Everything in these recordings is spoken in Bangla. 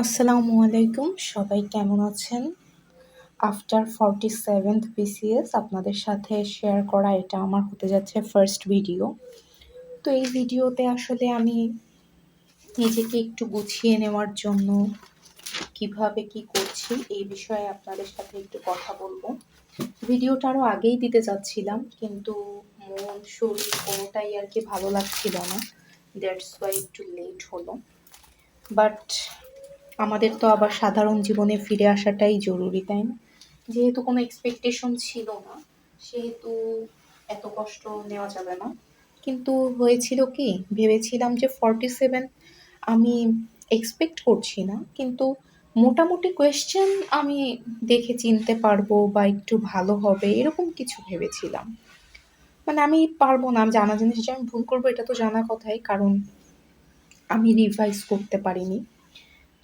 আসসালামু আলাইকুম। সবাই কেমন আছেন? আফটার ফর্টি সেভেন্থ বিসিএস আপনাদের সাথে শেয়ার করা এটা আমার হতে যাচ্ছে ফার্স্ট ভিডিও তো এই ভিডিওতে আসলে আমি নিজেকে একটু গুছিয়ে নেওয়ার জন্য কীভাবে কি করছি এই বিষয়ে আপনাদের সাথে একটু কথা বলব। ভিডিওটা আরও আগেই দিতে চাচ্ছিলাম কিন্তু মন, শরীর কোনোটাই আর কি ভালো লাগছিল না। দ্যাটস ওয়াই একটু লেট হলো। বাট আমাদের তো আবার সাধারণ জীবনে ফিরে আসাটাই জরুরি, তাই না? যেহেতু কোনো এক্সপেকটেশন ছিল না, সেহেতু এত কষ্ট নেওয়া যাবে না। কিন্তু হয়েছিল কি, ভেবেছিলাম যে ফর্টি সেভেন আমি এক্সপেক্ট করছি না, কিন্তু মোটামুটি কোয়েশ্চেন আমি দেখে চিনতে পারব বা একটু ভালো হবে, এরকম কিছু ভেবেছিলাম। মানে আমি পারব না জানা জিনিস যে আমি ভুল করব, এটা তো জানা কথাই, কারণ আমি রিভাইজ করতে পারিনি।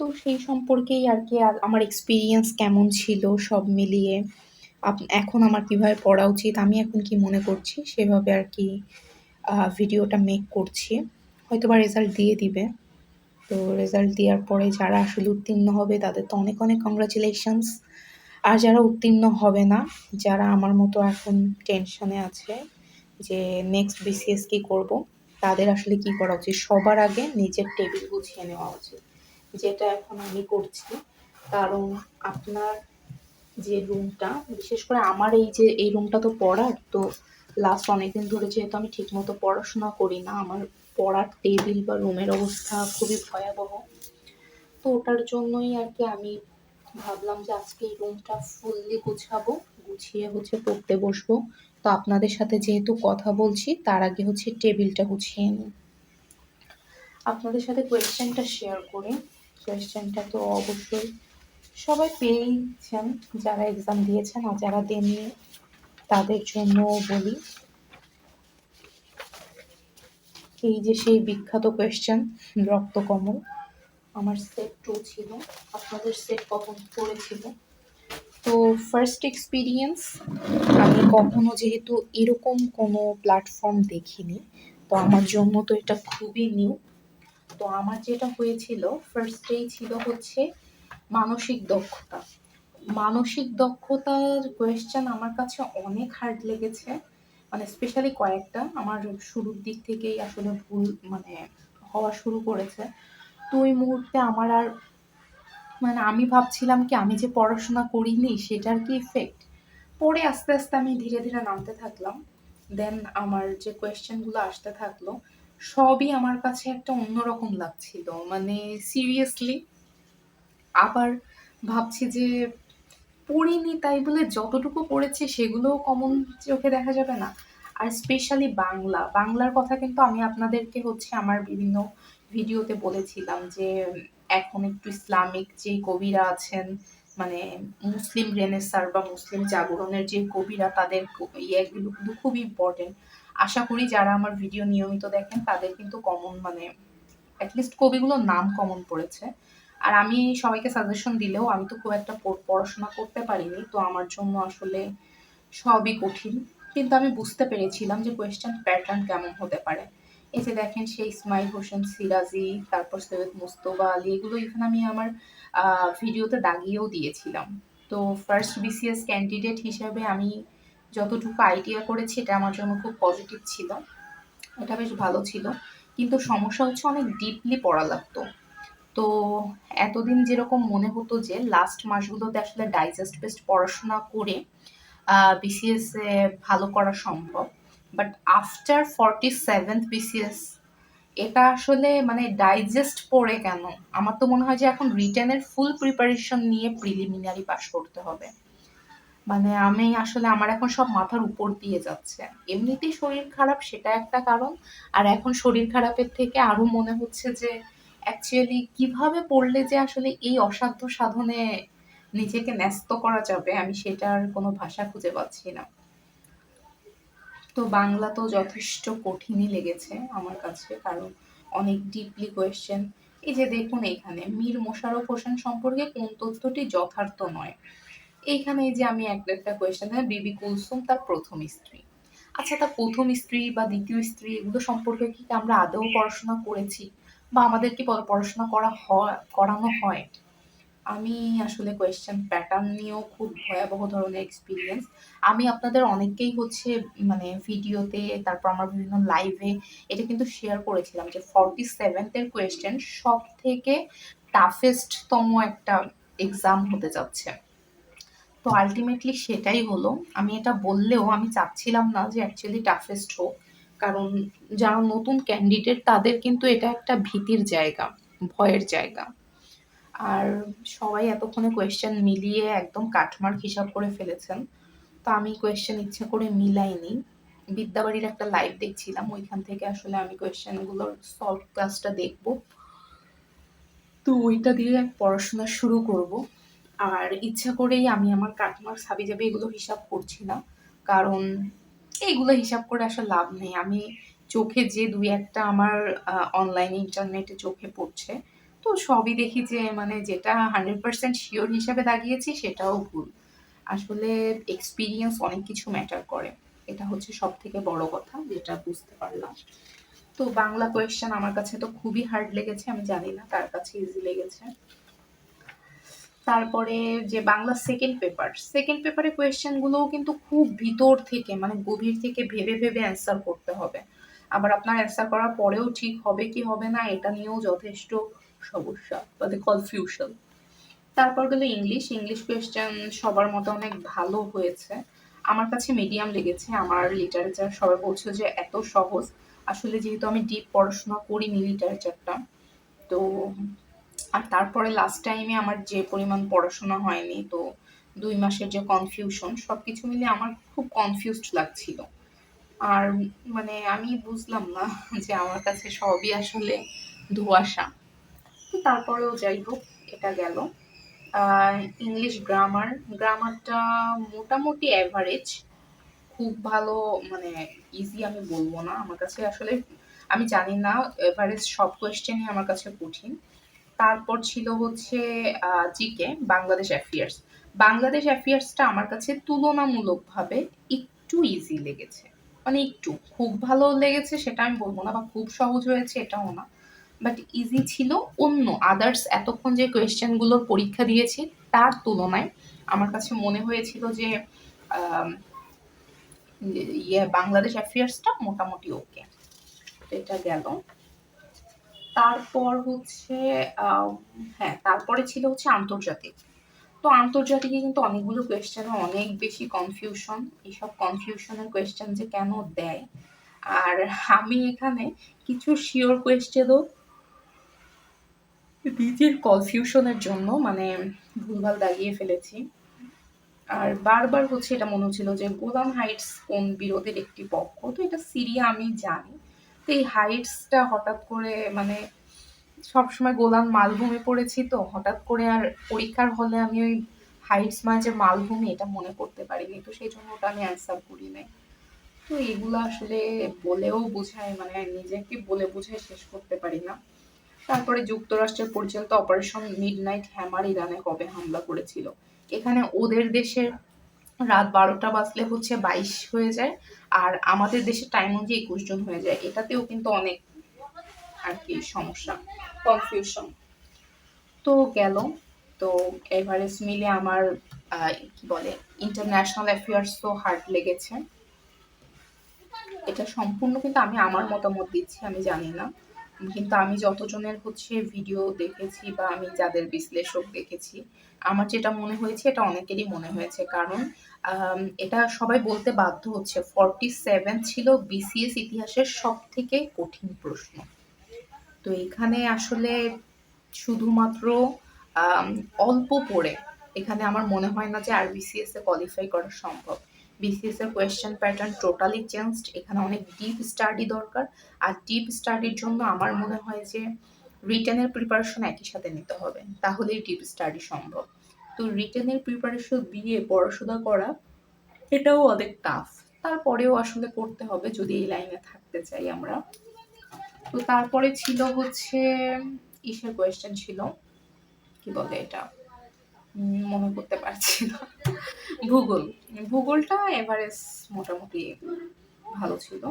তো সেই সম্পর্কেই আর কি আমার এক্সপিরিয়েন্স কেমন ছিল সব মিলিয়ে। এখন আমার কীভাবে পড়া উচিত, আমি এখন কি মনে করছি, সেভাবে আর কি ভিডিওটা মেক করছি। হয়তো বা রেজাল্ট দিয়ে দিবে। তো রেজাল্ট দেওয়ার পরে যারা আসলে উত্তীর্ণ হবে, তাদের তো অনেক অনেক কংগ্রাচুলেশনস আর যারা উত্তীর্ণ হবে না, যারা আমার মতো এখন টেনশনে আছে যে নেক্সট বিসিএস কী করব, তাদের আসলে কি করা উচিত? সবার আগে নিজের টেবিল গুছিয়ে নেওয়া উচিত। যেটা এখন আমি করছি, কারণ আপনার যে রুমটা বিশেষ করে আমার এই যে, এই রুমটা তো পড়ার, তো লাস্ট অনেকদিন ধরে যেহেতু আমি ঠিকমতো পড়াশোনা করি না, আমার পড়ার টেবিল বা রুমের অবস্থা খুবই ভয়াবহ। তো ওটার জন্যই আর কি আমি ভাবলাম যে আজকে এই রুমটা ফুললি গুছাবো, গুছিয়ে হচ্ছে পড়তে বসবো। তো আপনাদের সাথে যেহেতু কথা বলছি, তার আগে হচ্ছে টেবিলটা গুছিয়ে নিই। আপনাদের সাথে কোয়েশ্চেনটা শেয়ার করি। কোয়েশ্চেনটা তো অবশ্যই সবাই পেয়েছেন যারা এক্সাম দিয়েছেন আর যারা দেননি, তাদের জন্য বলি। এই যে সেই বিখ্যাত কোয়েশ্চেন রক্তকমল, আমার সেট টু ছিল, আপনাদের সেট কখন পড়েছিল? তো ফার্স্ট এক্সপিরিয়েন্স আমি কখনো যেহেতু এরকম কোনো প্ল্যাটফর্ম দেখিনি, তো আমার জন্য তো এটা খুবই নিউ তো আমার যেটা হয়েছিল ফার্স্টেই ছিল হচ্ছে মানসিক দক্ষতা। মানসিক দক্ষতার কোয়েশ্চেন আমার কাছে অনেক হার্ড লেগেছে মানে স্পেশালি কয়েকটা। আমার শুরুর দিক থেকেই আসলে ভুল মানে হওয়া শুরু করেছে। তো ওই মুহূর্তে আমার আর মানে আমি ভাবছিলাম কি, আমি যে পড়াশোনা করিনি, সেটার কি ইফেক্ট পরে আস্তে আস্তে আমি ধীরে ধীরে নামতে থাকলাম। দেন আমার যে কোয়েশ্চেনগুলো আসতে থাকল সবই আমার কাছে একটা অন্যরকম লাগছিল। মানে সিরিয়াসলি আবার ভাবছি যে পড়িনি তাই বলে যতটুকু পড়েছি সেগুলোও কমন চোখে দেখা যাবে না। আর স্পেশালি বাংলা, বাংলার কথা কিন্তু আমি আপনাদেরকে হচ্ছে আমার বিভিন্ন ভিডিওতে বলেছিলাম যে এখন একটু ইসলামিক যে কবিরা আছেন মানে মুসলিম রেনেসার বা মুসলিম জাগরণের যে কবিরা তাদের ইয়েগুলো খুব ইম্পর্টেন্ট আশা করি যারা আমার ভিডিও নিয়মিত দেখেন, তাদের কিন্তু কমন মানে অ্যাটলিস্ট কবিগুলোর নাম কমন পড়েছে। আর আমি সবাইকে সাজেশন দিলেও আমি তো খুব একটা পড়াশোনা করতে পারিনি, তো আমার জন্য আসলে সবই কঠিন। কিন্তু আমি বুঝতে পেরেছিলাম যে কোয়েশ্চেন প্যাটার্ন কেমন হতে পারে। এই যে দেখেন সেই ইসমাইল হোসেন, সিরাজি, তারপর সৈয়দ মুস্তফা আলী, এগুলো এখানে আমি আমার ভিডিওতে দাগিয়েও দিয়েছিলাম। তো ফার্স্ট বিসিএস ক্যান্ডিডেট হিসেবে আমি যতটুকু আইডিয়া করেছি, এটা আমার জন্য খুব পজিটিভ ছিল। এটা বেশ ভালো ছিল। কিন্তু সমস্যা হচ্ছে অনেক ডিপলি পড়া লাগতো তো এতদিন যেরকম মনে হতো যে লাস্ট মাসগুলোতে আসলে ডাইজেস্ট বেস্ট পড়াশোনা করে বিসিএস এ ভালো করা সম্ভব। But after forty seventh BCS এটা আসলে মানে ডাইজেস্ট পড়ে কেন? আমার তো মনে হয় যে এখন রিটার্নের ফুল প্রিপারেশন নিয়ে প্রিলিমিনারি পাস করতে হবে। মানে আমি আসলে আমার এখন সব মাথার উপর দিয়ে যাচ্ছে। এমনিতেই শরীর খারাপ, সেটা একটা কারণ। আর এখন শরীর খারাপের থেকে আরও মনে হচ্ছে যে অ্যাকচুয়ালি কীভাবে পড়লে যে আসলে এই অসাধ্য সাধনে নিজেকে ন্যস্ত করা যাবে, আমি সেটার কোনো ভাষা খুঁজে পাচ্ছি না। তো বাংলা তো যথেষ্ট কঠিনই লেগেছে আমার কাছে, কারণ অনেক ডিপলি কোয়েশ্চেন এই যে দেখুন এখানে, মীর মোশারফ হোসেন সম্পর্কে কোন তথ্যটি যথার্থ নয়। এইখানে যে আমি একটা একটা কোয়েশ্চেন বিবি কুলসুম তার প্রথম স্ত্রী। আচ্ছা তার প্রথম স্ত্রী বা দ্বিতীয় স্ত্রী, এগুলো সম্পর্কে কি আমরা আদৌ পড়াশোনা করেছি? বা আমাদের কি পড়াশোনা করা হয় করানো হয়? আমি আসলে কোয়েশ্চেন প্যাটার্ন নিয়েও খুব ভয়াবহ ধরনের এক্সপিরিয়েন্স আমি আপনাদের অনেককেই হচ্ছে মানে ভিডিওতে তারপর আমার বিভিন্ন লাইভে এটা কিন্তু শেয়ার করেছিলাম যে ফর্টি সেভেন্থের কোয়েশ্চেন সব থেকে টাফেস্টতম একটা এক্সাম হতে যাচ্ছে। তো আলটিমেটলি সেটাই হলো। আমি এটা বললেও আমি চাচ্ছিলাম না যে অ্যাকচুয়ালি টাফেস্ট হোক, কারণ যারা নতুন ক্যান্ডিডেট তাদের কিন্তু এটা একটা ভীতির জায়গা, ভয়ের জায়গা। আর সবাই এতক্ষণে কোয়েশ্চেন মিলিয়ে একদম কাটমার্ক হিসাব করে ফেলেছেন। তো আমি কোয়েশ্চেন ইচ্ছে করে মিলাইনি। বিদ্যাবাড়ির একটা লাইভ দেখছিলাম, ওইখান থেকে আসলে আমি কোয়েশ্চেনগুলোর সলভ ক্লাসটা দেখব। তো ওইটা দিয়ে পড়াশোনা শুরু করব। আর ইচ্ছা করেই আমি আমার কাটমার্ক হাবি যাবে এগুলো হিসাব করছি না। কারণ এইগুলো হিসাব করে আসলে লাভ নেই। আমি চোখে যে দুই একটা আমার অনলাইনে ইন্টারনেটে চোখে পড়ছে, তো সবই দেখি যে মানে যেটা হান্ড্রেড পার্সেন্ট শিওর হিসাবে দাঁড়িয়েছি সেটাও ভুল। আসলে এক্সপিরিয়েন্স অনেক কিছু ম্যাটার করে। এটা হচ্ছে সব থেকে বড় কথা যেটা বুঝতে পারলাম। তো বাংলা কোয়েশ্চেন আমার কাছে তো খুবই হার্ড লেগেছে, আমি জানি না তার কাছে ইজি লেগেছে। তারপরে যে বাংলা সেকেন্ড পেপার সেকেন্ড পেপারে কোয়েশ্চেনগুলোও কিন্তু খুব ভিতর থেকে মানে গভীর থেকে ভেবে ভেবে অ্যান্সার করতে হবে। আবার আপনার অ্যান্সার করার পরেও ঠিক হবে কি হবে না, এটা নিয়েও যথেষ্ট সমস্যা মানে কনফিউশন তারপর গেলো ইংলিশ ইংলিশ কোয়েশ্চেন সবার মতো অনেক ভালো হয়েছে। আমার কাছে মিডিয়াম লেগেছে, আমার লিটারেচার সবাই বলছে যে এত সহজ। আসলে যেহেতু আমি ডিপ পড়াশোনা করিনি লিটারেচারটা তো আর তারপরে লাস্ট টাইমে আমার যে পরিমাণ পড়াশোনা হয়নি, তো দুই মাসের যে কনফিউশন সব কিছু মিলে আমার খুব কনফিউজড লাগছিল। আর মানে আমি বুঝলাম না যে আমার কাছে সবই আসলে ধোঁয়াশা। তো তারপরেও যাই হোক, এটা গেল। ইংলিশ গ্রামার গ্রামারটা মোটামুটি অ্যাভারেজ খুব ভালো মানে ইজি আমি বলব না। আমার কাছে আসলে, আমি জানি না এভারেজ সব কোয়েশ্চেনই আমার কাছে কঠিন। তারপর ছিল হচ্ছে জিকে, বাংলাদেশ অ্যাফেয়ার্স। বাংলাদেশ অ্যাফেয়ার্সটা আমার কাছে তুলনামূলকভাবে একটু ইজি লেগেছে। মানে একটু, খুব ভালো লেগেছে সেটা আমি বলব না বা খুব সহজ হয়েছে এটাও না। বাট ইজি ছিল, অন্য আদার্স এতক্ষণ যে কোয়েশ্চেনগুলোর পরীক্ষা দিয়েছি, তার তুলনায় আমার কাছে মনে হয়েছিল যে ইয়ে বাংলাদেশ অ্যাফেয়ার্সটা মোটামুটি ওকে এটা গেল। তারপর হচ্ছে হ্যাঁ তারপরে ছিল হচ্ছে আন্তর্জাতিক। তো আন্তর্জাতিকে কিন্তু অনেকগুলো কোয়েশ্চেনে অনেক বেশি কনফিউশন এইসব কনফিউশনের কোয়েশ্চেন যে কেন দেয়? আর আমি এখানে কিছু শিওর কোয়েশ্চেনও নিজের কনফিউশনের জন্য মানে ভুলভাল দাগিয়ে ফেলেছি। আর বারবার হচ্ছে এটা মনে হচ্ছিল যে গোলাম হাইটস কোন বিরোধের একটি পক্ষ? তো এটা সিরিয়া আমি জানি। এই হাইটসটা হঠাৎ করে মানে সবসময় গোলাম মালভূমি পড়েছি তো, হঠাৎ করে আর পরীক্ষার হলে আমি ওই হাইটস মানে যে মালভূমি, এটা মনে করতে পারিনি। তো সেই জন্য ওটা আমি অ্যান্সার করি নাই তো এগুলো আসলে বলেও বোঝায় মানে নিজেকে বলে বুঝায় শেষ করতে পারি না। তারপরে যুক্তরাষ্ট্রের পরিচালিত অপারেশন মিড নাইট হ্যামার ইরানে কবে হামলা করেছিল? এখানে ওদের দেশের রাত বারোটা বাজলে হচ্ছে বাইশ হয়ে যায়। আর আমাদের দেশের টাইম অনুযায়ী একুশ জন হয়ে যায়, এটাতেও কিন্তু অনেক আর কি সমস্যা কনফিউশন তো গেল, তো এভারেস্ট মিলে আমার কি বলে ইন্টারন্যাশনাল অ্যাফেয়ার্স তো হার্ড লেগেছে। এটা সম্পূর্ণ কিন্তু আমি আমার মতামত দিচ্ছি, আমি জানি না। কিন্তু আমি যতজনের হচ্ছে ভিডিও দেখেছি বা আমি যাদের বিশ্লেষক দেখেছি, আমার যেটা মনে হয়েছে, এটা অনেকেরই মনে হয়েছে। কারণ এটা সবাই বলতে বাধ্য হচ্ছে। ফর্টি সেভেন ছিল বিসিএস ইতিহাসের সব থেকে কঠিন প্রশ্ন। তো এখানে আসলে শুধুমাত্র অল্প পড়ে। এখানে আমার মনে হয় না যে আর বিসিএস এ কোয়ালিফাই করা সম্ভব। বিসিএস এর কোয়েশ্চেন প্যাটার্ন টোটালি চেঞ্জড এখানে অনেক ডিপ স্টাডি দরকার। আর ডিপ স্টাডির জন্য আমার মনে হয় যে রিটেনের প্রিপারেশন একই সাথে নিতে হবে। তাহলেই ডিপ স্টাডি সম্ভব। তো রিটেনের প্রিপারেশন দিয়ে পড়াশোনা করা, এটাও অনেক টাফ তারপরেও আসলে করতে হবে যদি এই লাইনে থাকতে চাই আমরা। তো তারপরে ছিল হচ্ছে ইসের কোয়েশ্চেন ছিল? কি বলে এটা? মনে করতে পারছি না। ভূগোল। ভূগোলটা এভারেজ মোটামুটি ভালো ছিল।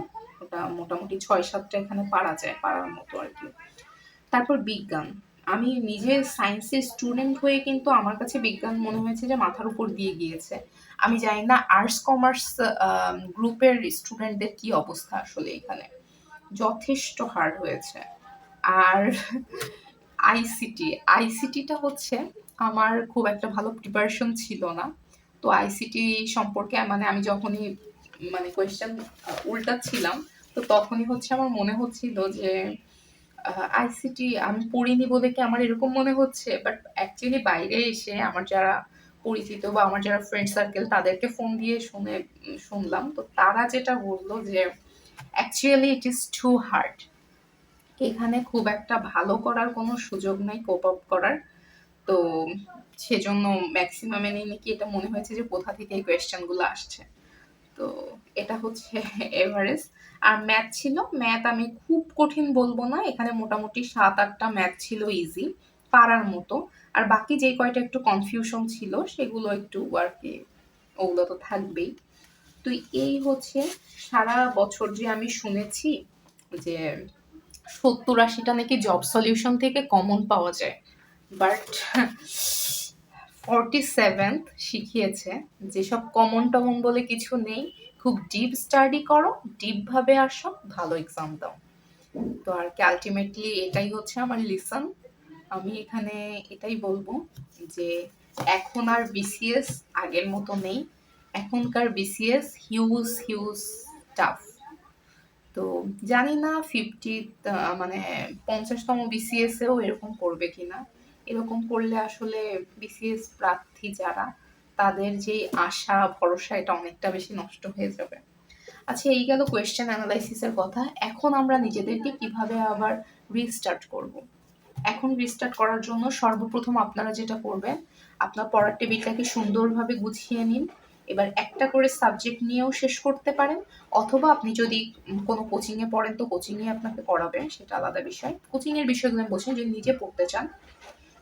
ওটা মোটামুটি ছয় সাতটা এখানে পারা যায়, পারার মতো আর কি। তারপর বিজ্ঞান। আমি নিজে সায়েন্সের স্টুডেন্ট হয়ে কিন্তু আমার কাছে বিজ্ঞান মনে হয়েছে যে মাথার উপর দিয়ে গিয়েছে। আমি জানি না আর্টস কমার্স গ্রুপের স্টুডেন্টদের কি অবস্থা আসলে এখানে। যথেষ্ট হার্ড হয়েছে। আর আইসিটি আইসিটিটা হচ্ছে আমার খুব একটা ভালো প্রিপারেশন ছিল না। তো আইসিটি সম্পর্কে মানে আমি যখনই মানে কোয়েশ্চেন উল্টাচ্ছিলাম, তো তখনই হচ্ছে আমার মনে হচ্ছিল যে আইসিটি আমি পড়িনি বলে কি আমার এরকম মনে হচ্ছে? বাট অ্যাকচুয়ালি বাইরে এসে আমার যারা পরিচিত বা আমার যারা ফ্রেন্ড সার্কেল তাদেরকে ফোন দিয়ে শুনে শুনলাম। তো তারা যেটা বলল যে actually it is too hard এখানে খুব একটা ভালো করার কোনো সুযোগ নাই কোপ আপ করার। তো সেজন্য ম্যাক্সিমাম এনে নাকি এটা মনে হয়েছে যে কোথা থেকে এই কোয়েশ্চেনগুলো আসছে। তো এটা হচ্ছে এভারেস্ট আর ম্যাথ ছিল ম্যাথ আমি খুব কঠিন বলব না, এখানে মোটামুটি সাত আটটা ম্যাথ ছিল ইজি পারার মতো। আর বাকি যে কয়টা একটু কনফিউশন ছিল, সেগুলো একটু আর কি ওগুলো তো থাকবেই। তো এই হচ্ছে সারা বছর যে আমি শুনেছি যে সত্তর আশিটা নাকি জব সলিউশন থেকে কমন পাওয়া যায়। বাট ফর্টি সেভেন্থ শিখিয়েছে যেসব কমন টমন বলে কিছু নেই। খুব ডিপ স্টাডি করো ডিপভাবে আসো, ভালো এক্সাম দাও। তো আর কি আলটিমেটলি এটাই হচ্ছে আমার লিসন আমি এখানে এটাই বলব যে এখন আর বিসিএস আগের মতো নেই। এখনকার বিসিএস হিউজ হিউজ টাফ তো জানি না ফিফটি মানে পঞ্চাশতম বিসিএসেও এরকম করবে কিনা। এরকম করলে আসলে বিসিএস প্রার্থী যারা, তাদের যে আশা, ভরসা, এটা অনেকটা বেশি নষ্ট হয়ে যাবে। আচ্ছা এই গেল কোয়েশ্চেন অ্যানালাইসিসের কথা। এখন আমরা নিজেদেরকে কীভাবে আবার রিস্টার্ট করব। এখন রিস্টার্ট করার জন্য সর্বপ্রথম আপনারা যেটা করবেন, আপনার পড়ার টেবিলটাকে সুন্দরভাবে গুছিয়ে নিন। এবার একটা করে সাবজেক্ট নিয়েও শেষ করতে পারেন, অথবা আপনি যদি কোনো কোচিংয়ে পড়েন, তো কোচিংয়ে আপনাকে করাবেন সেটা আলাদা বিষয়। কোচিংয়ের বিষয়গুলো আমি বলছি যদি নিজে পড়তে চান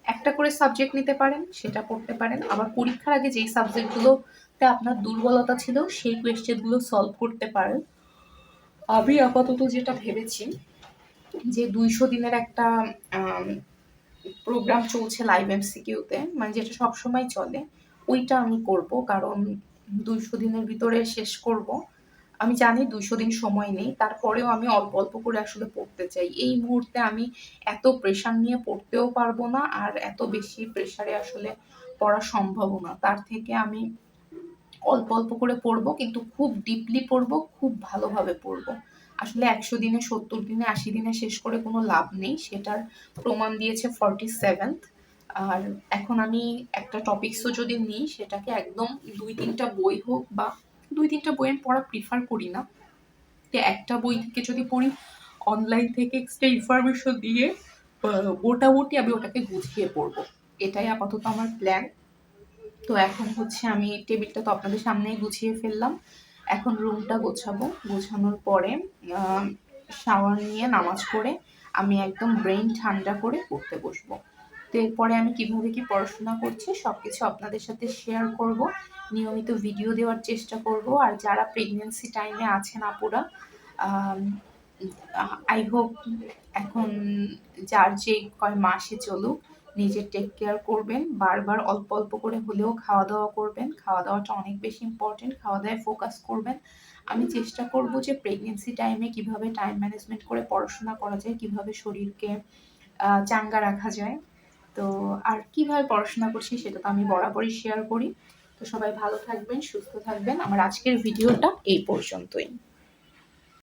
একটা করে সাবজেক্ট নিতে পারেন, সেটা পড়তে পারেন। আবার পরীক্ষার আগে যেই সাবজেক্টগুলোতে আপনার দুর্বলতা ছিল, সেই কোয়েশ্চেনগুলো সলভ করতে পারেন। আমি আপাতত যেটা ভেবেছি, যে দুইশো দিনের একটা প্রোগ্রাম চলছে লাইভ এমসিকিউতে মানে যেটা সবসময় চলে, ওইটা আমি করব। কারণ দুইশো দিনের ভিতরে শেষ করব। আমি জানি দুশো দিন সময় নেই, তারপরেও আমি অল্প অল্প করে আসলে পড়তে চাই। এই মুহূর্তে আমি এত প্রেশার নিয়ে পড়তেও পারব না আর এত বেশি প্রেশারে আসলে পড়া সম্ভব না। তার থেকে আমি অল্প অল্প করে পড়ব, কিন্তু খুব ডিপলি পড়ব, খুব ভালোভাবে পড়ব। আসলে একশো দিনে, সত্তর দিনে, আশি দিনে শেষ করে কোনো লাভ নেই, সেটার প্রমাণ দিয়েছে ফর্টি সেভেন্থ আর এখন আমি একটা টপিক্সও যদি নিই, সেটাকে একদম দুই তিনটা বই হোক বা দুই তিনটা বইয়ের পড়া প্রিফার করি না। যে একটা বই থেকে যদি পড়ি অনলাইন থেকে এক্সট্রা ইনফরমেশন দিয়ে মোটামুটি আমি ওটাকে গুছিয়ে পড়ব। এটাই আপাতত আমার প্ল্যান তো এখন হচ্ছে আমি টেবিলটা তো আপনাদের সামনেই গুছিয়ে ফেললাম। এখন রুমটা গোছাবো। গোছানোর পরে শাওয়ার নিয়ে নামাজ পড়ে আমি একদম ব্রেন ঠান্ডা করে পড়তে বসবো। তো এরপরে আমি কীভাবে কি পড়াশোনা করছি সব কিছু আপনাদের সাথে শেয়ার করব। নিয়মিত ভিডিও দেওয়ার চেষ্টা করব। আর যারা প্রেগনেন্সি টাইমে আছেন আপুরা আই হোপ এখন যার যে কয় মাসে চলুক নিজের টেক কেয়ার করবেন। বারবার অল্প অল্প করে হলেও খাওয়া দাওয়া করবেন। খাওয়া দাওয়াটা অনেক বেশি ইম্পর্টেন্ট খাওয়া দাওয়ায় ফোকাস করবেন। আমি চেষ্টা করব যে প্রেগনেন্সি টাইমে কীভাবে টাইম ম্যানেজমেন্ট করে পড়াশোনা করা যায়, কীভাবে শরীরকে চাঙ্গা রাখা যায়। তো আর কীভাবে পড়াশোনা করছি সেটা তো আমি বরাবরই শেয়ার করি। তো সবাই ভালো থাকবেন, সুস্থ থাকবেন। আমার আজকের ভিডিওটা এই পর্যন্তই।